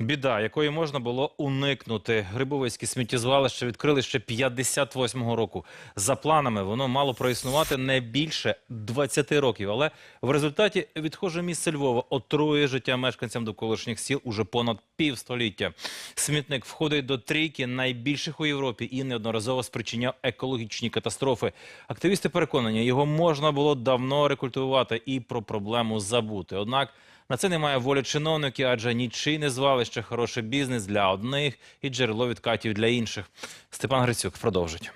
Біда, якої можна було уникнути. Грибовицьке сміттєзвалище відкрили ще 58-го року. За планами воно мало проіснувати не більше 20 років. Але в результаті відхоже місце Львова отрує життя мешканцям довколишніх сіл уже понад півстоліття. Смітник входить до трійки найбільших у Європі і неодноразово спричиняв екологічні катастрофи. Активісти переконані, його можна було давно рекультивувати і про проблему забути. Однак на це немає волі чиновників, адже нічийне звалище хороший бізнес для одних і джерело відкатів для інших. Степан Грицюк продовжить.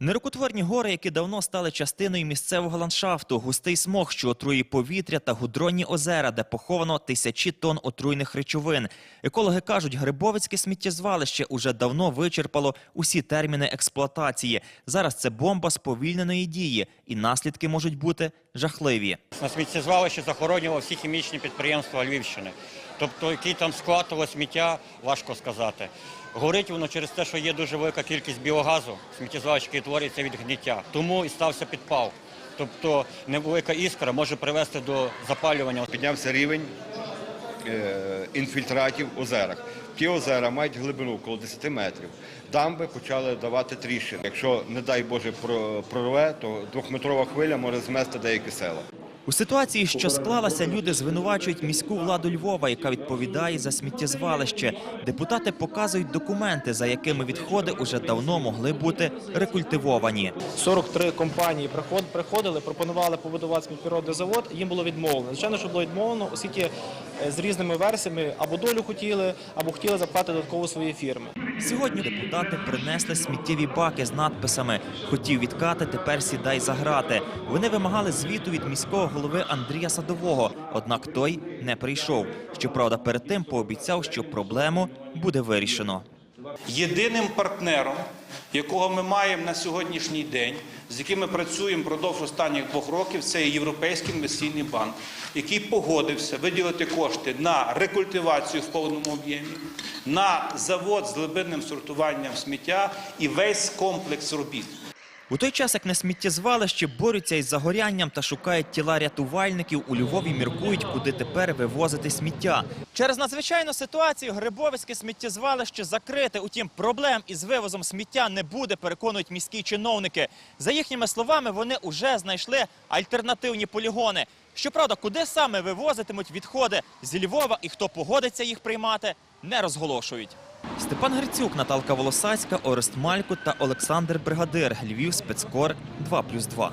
Нерукотворні гори, які давно стали частиною місцевого ландшафту, густий смог, що отрує повітря та гудронні озера, де поховано тисячі тонн отруйних речовин. Екологи кажуть, Грибовицьке сміттєзвалище уже давно вичерпало усі терміни експлуатації. Зараз це бомба сповільненої дії, і наслідки можуть бути жахливі. На сміттєзвалищі захоронювали всі хімічні підприємства Львівщини. Тобто, який там склад того сміття, важко сказати. Горить воно через те, що є дуже велика кількість біогазу, сміттєзвалищ, який утворюється від гниття. Тому і стався підпал. Тобто невелика іскра може привести до запалювання. Піднявся рівень е, інфільтратів в озерах. Ті озера мають глибину около 10 метрів. Дамби почали давати тріщини. Якщо, не дай Боже, прорве, то двохметрова хвиля може змести деякі села. У ситуації, що склалася, люди звинувачують міську владу Львова, яка відповідає за сміттєзвалище. Депутати показують документи, за якими відходи уже давно могли бути рекультивовані. 43 компанії приход- приходили, пропонували побудувати сміттєпроводний завод, їм було відмовлено. Звичайно, що було відмовлено, оскільки з різними версіями або долю хотіли, або хотіли заплатити додатково свої фірми. Сьогодні депутати принесли сміттєві баки з надписами «Хотів відкати, тепер сідай за грати». Вони вимагали звіту від міського голови Андрія Садового, однак той не прийшов. Щоправда, перед тим пообіцяв, що проблему буде вирішено. Єдиним партнером, якого ми маємо на сьогоднішній день, з яким ми працюємо впродовж останніх двох років, це Європейський інвестиційний банк, який погодився виділити кошти на рекультивацію в повному об'ємі, на завод з глибинним сортуванням сміття і весь комплекс робіт. У той час, як на сміттєзвалищі борються із загорянням та шукають тіла рятувальників, у Львові міркують, куди тепер вивозити сміття. Через надзвичайну ситуацію Грибовицьке сміттєзвалище закрите. Утім, проблем із вивозом сміття не буде, переконують міські чиновники. За їхніми словами, вони уже знайшли альтернативні полігони. Щоправда, куди саме вивозитимуть відходи зі Львова і хто погодиться їх приймати, не розголошують. Степан Грицюк, Наталка Волосацька, Орест Малько та Олександр Бригадир. Львів спецкор 2+,2.